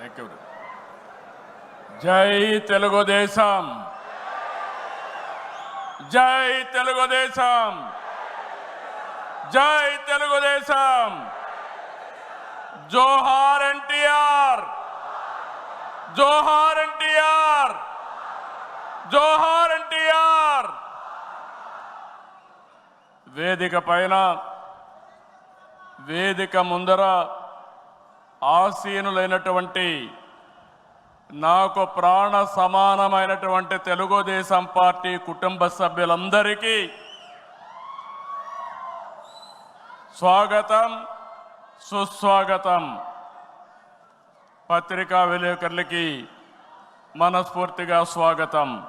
Thank you జై తెలుగుదేశం జై తెలుగుదేశం జై తెలుగుదేశం జోహార్ ఎన్టీఆర్ జోహార్ ఎన్టీఆర్ జోహార్ ఎన్టీఆర్ వేదిక పైన వేదిక ముందర ఆసీనులైనటువంటి నాకు ప్రాణ సమానమైనటువంటి తెలుగుదేశం పార్టీ కుటుంబ సభ్యులందరికీ స్వాగతం సుస్వాగతం. పత్రికా విలేకరులకి మనస్ఫూర్తిగా స్వాగతం.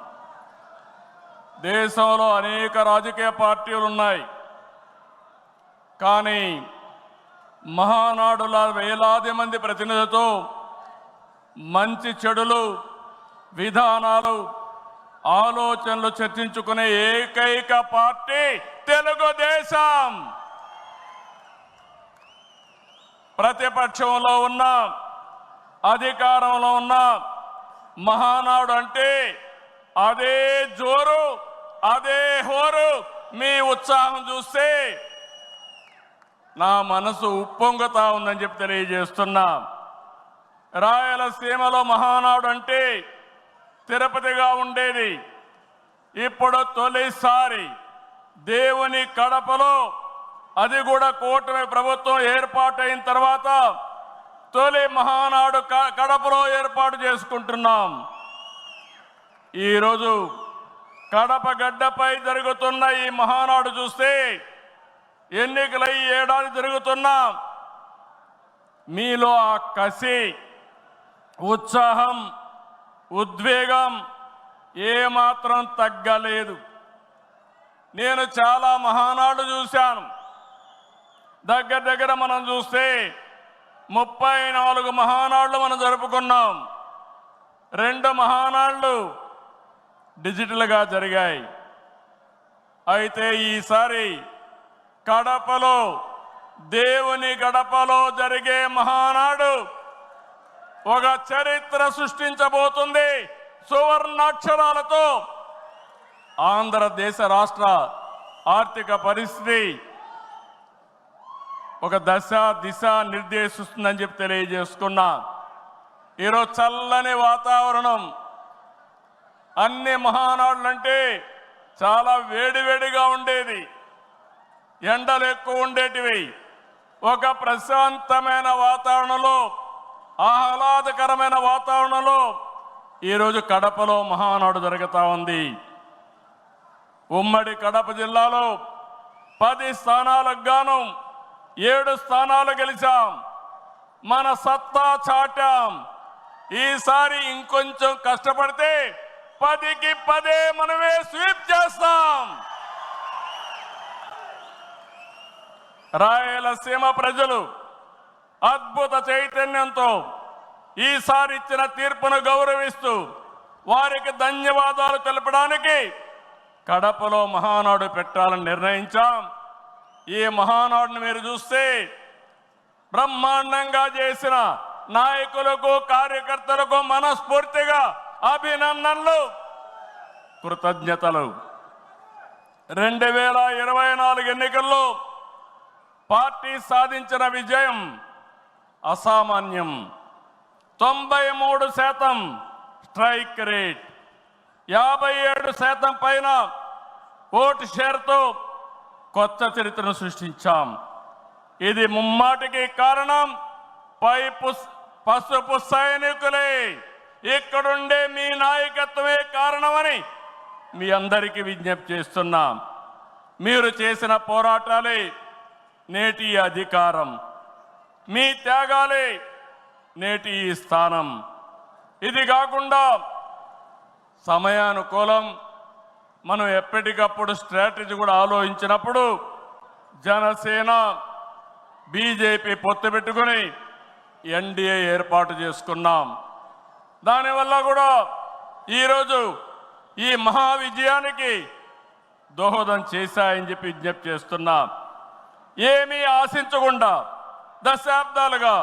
దేశంలో అనేక రాజకీయ పార్టీలు ఉన్నాయి. కానీ మహానాడుల వేలాది మంది ప్రతినిధులతో మంచి చెడులు విధానాలు ఆలోచనలు చర్చించుకునే ఏకైక పార్టీ తెలుగుదేశం. ప్రతిపక్షంలో ఉన్న అధికారంలో ఉన్న మహానాడు అంటే అదే జోరు అదే హోరు. మీ ఉత్సాహం చూస్తే నా మనసు ఉప్పొంగుతా ఉందని చెప్పి తెలియజేస్తున్నా. రాయలసీమలో మహానాడు అంటే తిరుపతిగా ఉండేది. ఇప్పుడు తొలిసారి దేవుని కడపలో అది కూడా కూటమి ప్రభుత్వం ఏర్పాటైన తర్వాత తొలి మహానాడు క- కడపలో ఏర్పాటు చేసుకుంటున్నాం. ఈరోజు కడప గడ్డపై జరుగుతున్న ఈ మహానాడు చూస్తే ఎన్నికలై ఏడాది జరుగుతున్నా. మీలో ఆ కసి ఉత్సాహం ఉద్వేగం ఏమాత్రం తగ్గలేదు. నేను చాలా మహానాడు చూశాను. దగ్గర దగ్గర మనం చూస్తే ముప్పై నాలుగు మహానాళ్ళు మనం జరుపుకున్నాం. రెండు మహానాళ్ళు డిజిటల్గా జరిగాయి. అయితే ఈసారి కడపలో దేవుని గడపలో జరిగే మహానాడు ఒక చరిత్ర సృష్టించబోతుంది. సువర్ణాక్షరాలతో ఆంధ్రదేశ రాష్ట్ర ఆర్థిక పరిస్థితి ఒక దశ దిశ నిర్దేశిస్తుందని చెప్పి తెలియజేసుకున్నా. ఈరోజు చల్లని వాతావరణం. అన్ని మహానాడులంటే చాలా వేడివేడిగా ఉండేది. ఎండలు ఎక్కువ ఉండేటివి. ఒక ప్రశాంతమైన వాతావరణంలో ఆహ్లాదకరమైన వాతావరణంలో ఈరోజు కడపలో మహానాడు జరుగుతూ ఉంది. ఉమ్మడి కడప జిల్లాలో పది స్థానాలకు గాను ఏడు స్థానాలు గెలిచాం. మన సత్తా చాటాం. ఈసారి ఇంకొంచెం కష్టపడితే పదికి పదే మనమే స్వీప్ చేస్తాం. రాయలసీమ ప్రజలు అద్భుత చైతన్యంతో ఈసారి ఇచ్చిన తీర్పును గౌరవిస్తూ వారికి ధన్యవాదాలు తెలపడానికి కడపలో మహానాడు పెట్టాలని నిర్ణయించాం. ఈ మహానాడుని మీరు చూస్తే బ్రహ్మాండంగా చేసిన నాయకులకు కార్యకర్తలకు మనస్ఫూర్తిగా అభినందనలు. కృతజ్ఞతలు. రెండు వేల ఇరవై నాలుగు ఎన్నికల్లో పార్టీ సాధించిన విజయం అసామాన్యం. తొంభై మూడు శాతం స్ట్రైక్ రేట్. యాభై ఏడు శాతం పైన ఓటు షేర్తో కొత్త చరిత్రను సృష్టించాం. ఇది ముమ్మాటికి కారణం పై పుస్- పసుపు సైనికులే. ఇక్కడుండే మీ నాయకత్వమే కారణమని మీ అందరికీ విజ్ఞప్తి చేస్తున్నాం. మీరు చేసిన పోరాటాలే నేటి అధికారం. మీ త్యాగాలే నేటి ఈ స్థానం. ఇది కాకుండా సమయానుకూలం. మనం ఎప్పటికప్పుడు స్ట్రాటజీ కూడా ఆలోచించినప్పుడు జనసేన బీజేపీ పొత్తు పెట్టుకుని ఎన్డీఏ ఏర్పాటు చేసుకున్నాం. దానివల్ల కూడా ఈరోజు ఈ మహా విజయానికి దోహదం చేశాయని చెప్పి విజ్ఞప్తి చేస్తున్నాం. ఏమీ ఆశించకుండా దశాబ్దాలుగా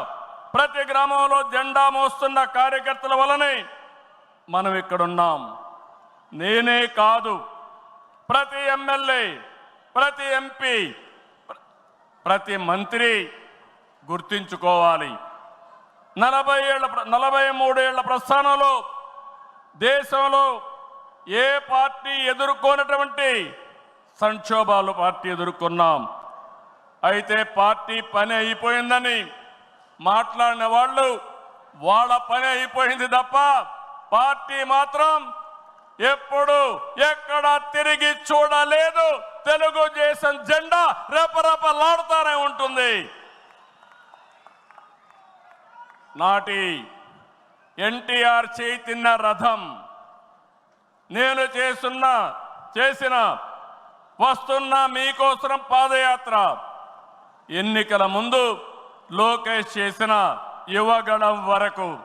ప్రతి గ్రామంలో జెండా మోస్తున్న కార్యకర్తల వలనే మనం ఇక్కడున్నాం. నేనే కాదు ప్రతి ఎమ్మెల్యే ప్రతి ఎంపీ ప్రతి మంత్రి గుర్తించుకోవాలి. నలభై ఏళ్ళ నలభై మూడేళ్ళ ప్రస్థానంలో దేశంలో ఏ పార్టీ ఎదుర్కొన్నటువంటి సంక్షోభాలు పార్టీ ఎదుర్కొన్నాం. అయితే పార్టీ పని అయిపోయిందని మాట్లాడిన వాళ్ళు వాళ్ళ పని అయిపోయింది తప్ప పార్టీ మాత్రం ఎప్పుడు ఎక్కడ తిరిగి చూడలేదు. తెలుగుదేశం జెండా రెపరెపలాడుతూనే ఉంటుంది. నాటి ఎన్టీఆర్ చేతిన్న రథం నేను చేస్తున్న చేసిన వస్తున్న మీకోసం పాదయాత్ర ఎన్నికల ముందు లోకేష్ చేసిన యువగణం వరకు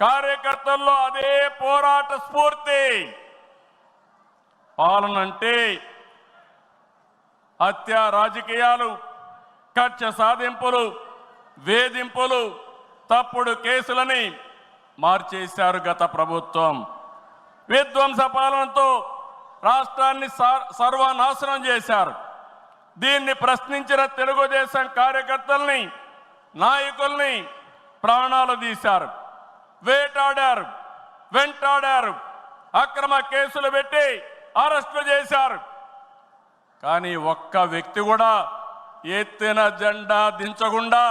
కార్యకర్తల్లో అదే పోరాట స్ఫూర్తి. పాలన అంటే హత్య రాజకీయాలు కక్ష సాధింపులు వేధింపులు తప్పుడు కేసులని మార్చేశారు గత ప్రభుత్వం. విధ్వంస పాలనతో రాష్ట్రాన్ని సర్వనాశనం చేశారు. దీన్ని ప్రశ్నించిన తెలుగుదేశం కార్యకర్తల్ని నాయకుల్ని ప్రాణాలు తీశారు వేటాడారు వెంటాడారు అక్రమ కేసులు పెట్టి అరెస్టులు చేశారు. కానీ ఒక్క వ్యక్తి కూడా ఎత్తిన జెండా దించకుండా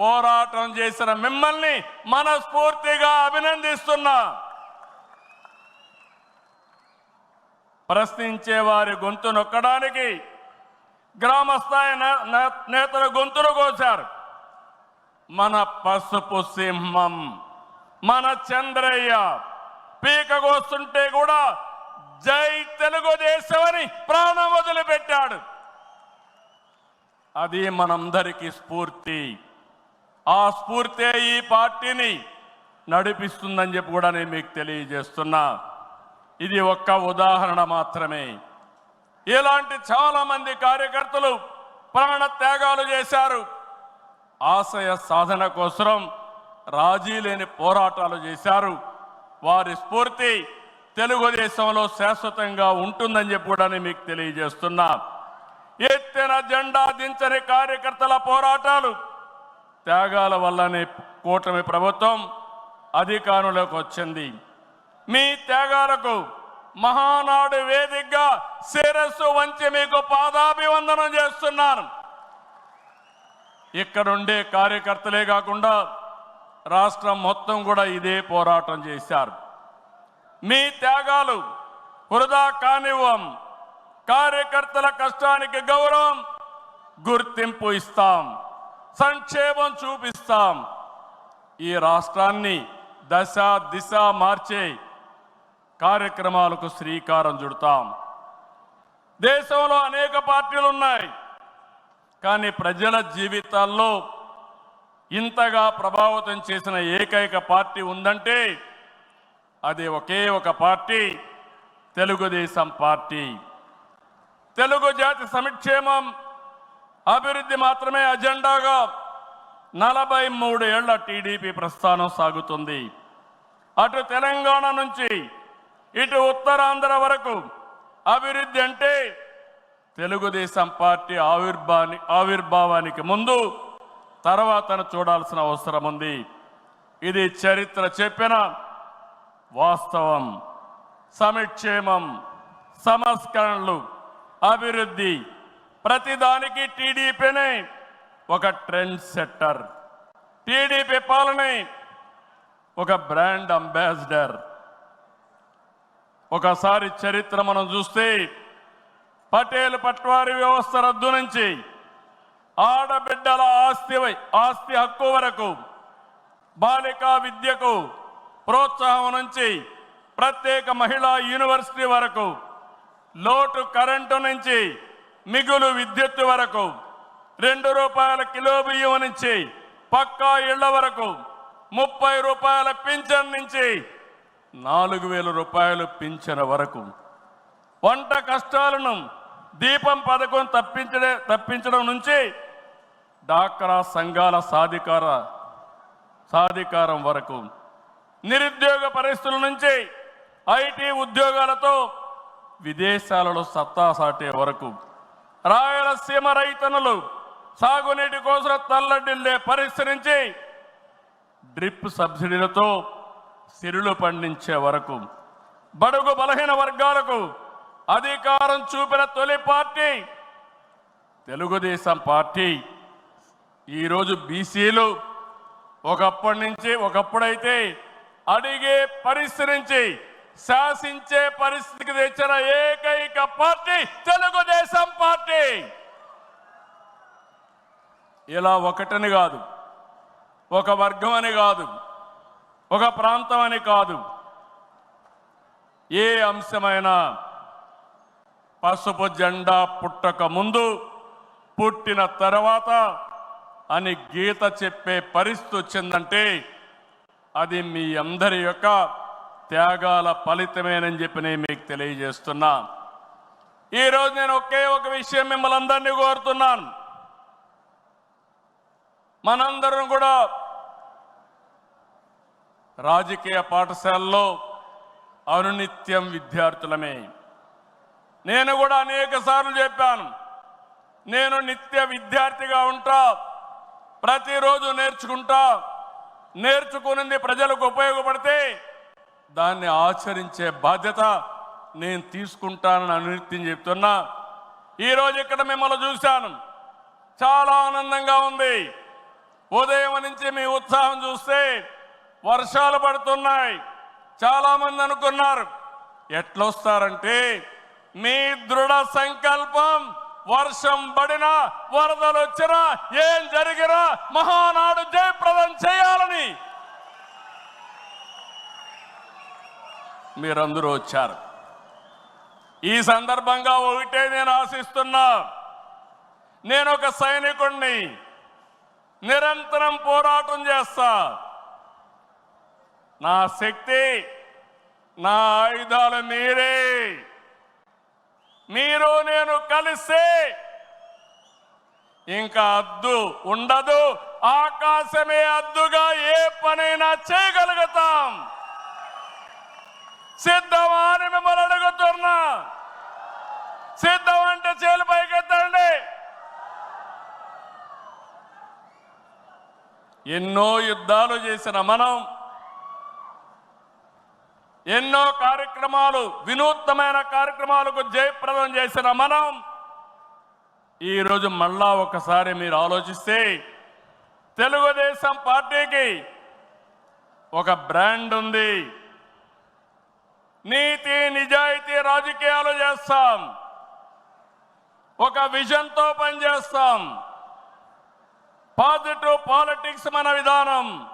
పోరాటం చేసిన మిమ్మల్ని మనస్ఫూర్తిగా అభినందిస్తున్నా. ప్రశ్నించే వారి గొంతు నొక్కడానికి గ్రామస్థాయి నే- నేతల గొంతులు కోశారు. మన పసుపు సింహం మన చంద్రయ్య పీకగోస్తుంటే కూడా జై తెలుగుదేశం అని ప్రాణం వదిలిపెట్టాడు. అది మనందరికీ స్ఫూర్తి. ఆ స్ఫూర్తే ఈ పార్టీని నడిపిస్తుందని చెప్పి కూడా నేను మీకు తెలియజేస్తున్నా. ఇది ఒక్క ఉదాహరణ మాత్రమే. ఇలాంటి చాలా మంది కార్యకర్తలు ప్రాణ త్యాగాలు చేశారు. ఆశయ సాధన కోసం రాజీ లేని పోరాటాలు చేశారు. వారి స్ఫూర్తి తెలుగుదేశంలో శాశ్వతంగా ఉంటుందని చెప్పి కూడా మీకు తెలియజేస్తున్నా. ఎత్తిన జెండా దించని కార్యకర్తల పోరాటాలు త్యాగాల వల్లనే కూటమి ప్రభుత్వం అధికారంలోకి వచ్చింది. మీ త్యాగాలకు మహానాడు వేదికగా శిరస్సు వంచి మీకు పాదాభివందనం చేస్తున్నాను. ఇక్కడుండే కార్యకర్తలే కాకుండా రాష్ట్రం మొత్తం కూడా ఇదే పోరాటం చేశారు. మీ త్యాగాలు వృధా కానివ్వం కార్యకర్తల కష్టానికి గౌరవం గుర్తింపు ఇస్తాం సంక్షేమం చూపిస్తాం. ఈ రాష్ట్రాన్ని దశ దిశ మార్చే కార్యక్రమాలకు శ్రీకారం చుడతాం. దేశంలో అనేక పార్టీలు ఉన్నాయి కానీ ప్రజల జీవితాల్లో ఇంతగా ప్రభావితం చేసిన ఏకైక పార్టీ ఉందంటే అది ఒకే ఒక పార్టీ తెలుగుదేశం పార్టీ. తెలుగు జాతి సంక్షేమం అభివృద్ధి మాత్రమే అజెండాగా నలభై మూడు ఏళ్ళ టీడీపీ ప్రస్థానం సాగుతుంది. అటు తెలంగాణ నుంచి ఇటు ఉత్తరాంధ్ర వరకు అభివృద్ధి అంటే తెలుగుదేశం పార్టీ ఆవిర్భాని ఆవిర్భావానికి ముందు తర్వాతను చూడాల్సిన అవసరం ఉంది. ఇది చరిత్ర చెప్పిన వాస్తవం సమిక్షేమం సంస్కరణలు అభివృద్ధి. ప్రతిదానికి టీడీపీనే ఒక ట్రెండ్ సెట్టర్ టీడీపీ పాలనే ఒక బ్రాండ్ అంబాసిడర్. ఒకసారి చరిత్ర మనం చూస్తే పటేల్ పట్వారి వ్యవస్థ రద్దు నుంచి ఆడబిడ్డల ఆస్తి వై- ఆస్తి హక్కు వరకు బాలికా విద్యకు ప్రోత్సాహం నుంచి ప్రత్యేక మహిళా యూనివర్సిటీ వరకు లోటు కరెంటు నుంచి మిగులు విద్యుత్తు వరకు రెండు రూపాయల కిలో బియ్యం నుంచి పక్కా ఇళ్ళ వరకు ముప్పై రూపాయల పింఛన్ నుంచి నాలుగు వేల రూపాయలు పింఛన వరకు. వంట కష్టాలను దీపం పథకం తప్పించడే తప్పించడం నుంచి డాక్రా సంఘాల సాధికార సాధికారం వరకు. నిరుద్యోగ పరిస్థితుల నుంచి ఐటీ ఉద్యోగాలతో విదేశాలలో సత్తా సాటే వరకు. రాయలసీమ రైతనులు సాగునీటి కోసం తల్లడిల్లే పరిస్థితి నుంచి డ్రిప్ సబ్సిడీలతో సిరులు పండించే వరకు బడుగు బలహీన వర్గాలకు అధికారం చూపిన తొలి పార్టీ తెలుగుదేశం పార్టీ. ఈరోజు బీసీలు ఒకప్పటి నుంచి ఒకప్పుడైతే అడిగే పరిస్థితి నుంచి శాసించే పరిస్థితికి తెచ్చిన ఏకైక పార్టీ తెలుగుదేశం పార్టీ. ఇలా ఒకటని కాదు ఒక వర్గం అని కాదు ఒక ప్రాంతం అని కాదు. ఏ అంశమైనా పసుపు జెండా పుట్టక ముందు పుట్టిన తర్వాత అని గీత చెప్పే పరిస్థితి వచ్చిందంటే అది మీ అందరి యొక్క త్యాగాల ఫలితమేనని చెప్పి నేను మీకు తెలియజేస్తున్నా. ఈరోజు నేను ఒకే ఒక విషయం మిమ్మల్ని అందరినీ కోరుతున్నాను. మనందరం కూడా రాజకీయ పాఠశాలలో అనునిత్యం విద్యార్థులమే. నేను కూడా అనేక సార్లు చెప్పాను నేను నిత్య విద్యార్థిగా ఉంటా ప్రతిరోజు నేర్చుకుంటా నేర్చుకునింది ప్రజలకు ఉపయోగపడితే దాన్ని ఆచరించే బాధ్యత నేను తీసుకుంటానని అనునిత్యం చెప్తున్నా. ఈరోజు ఇక్కడ మిమ్మల్ని చూశాను చాలా ఆనందంగా ఉంది. ఉదయం నుంచి మీ ఉత్సాహం చూస్తే వర్షాలు పడుతున్నాయి. చాలా మంది అనుకున్నారు ఎట్లొస్తారంటే మీ దృఢ సంకల్పం వర్షం పడినా వరదలు వచ్చినా ఏం జరిగినా మహానాడు జయప్రదం చేయాలని. మీరందరూ వచ్చారు. ఈ సందర్భంగా ఒకటే నేను ఆశిస్తున్నా. నేను ఒక సైనికుణ్ణి. నిరంతరం పోరాటం చేస్తా. నా శక్తి నా ఆయుధాలు మీరే. మీరు నేను కలిస్తే ఇంకా అద్దు ఉండదు ఆకాశమే అద్దుగా ఏ పనైనా చేయగలుగుతాం. సిద్ధమా అని మిమ్మల్ని అడుగుతున్నా. సిద్ధం అంటే చేలు పైకెత్తండి. ఎన్నో యుద్ధాలు చేసిన మనం ఎన్నో కార్యక్రమాలు వినూత్నమైన కార్యక్రమాలకు జయప్రదం చేసిన మనం ఈరోజు మళ్ళా ఒకసారి మీరు ఆలోచిస్తే తెలుగుదేశం పార్టీకి ఒక బ్రాండ్ ఉంది. నీతి నిజాయితీ రాజకీయాలు చేస్తాం. ఒక విజన్తో పనిచేస్తాం. పాజిటివ్ పాలిటిక్స్ మన విధానం.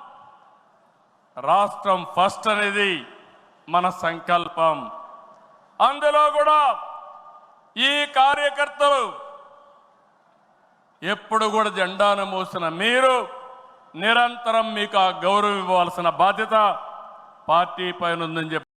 రాష్ట్రం ఫస్ట్ అనేది మన సంకల్పం. అందులో కూడా ఈ కార్యకర్తలు ఎప్పుడు కూడా జెండాను మోసిన మీరు నిరంతరం మీకు ఆ గౌరవం ఇవ్వాల్సిన బాధ్యత పార్టీ పైన ఉందని చెప్పి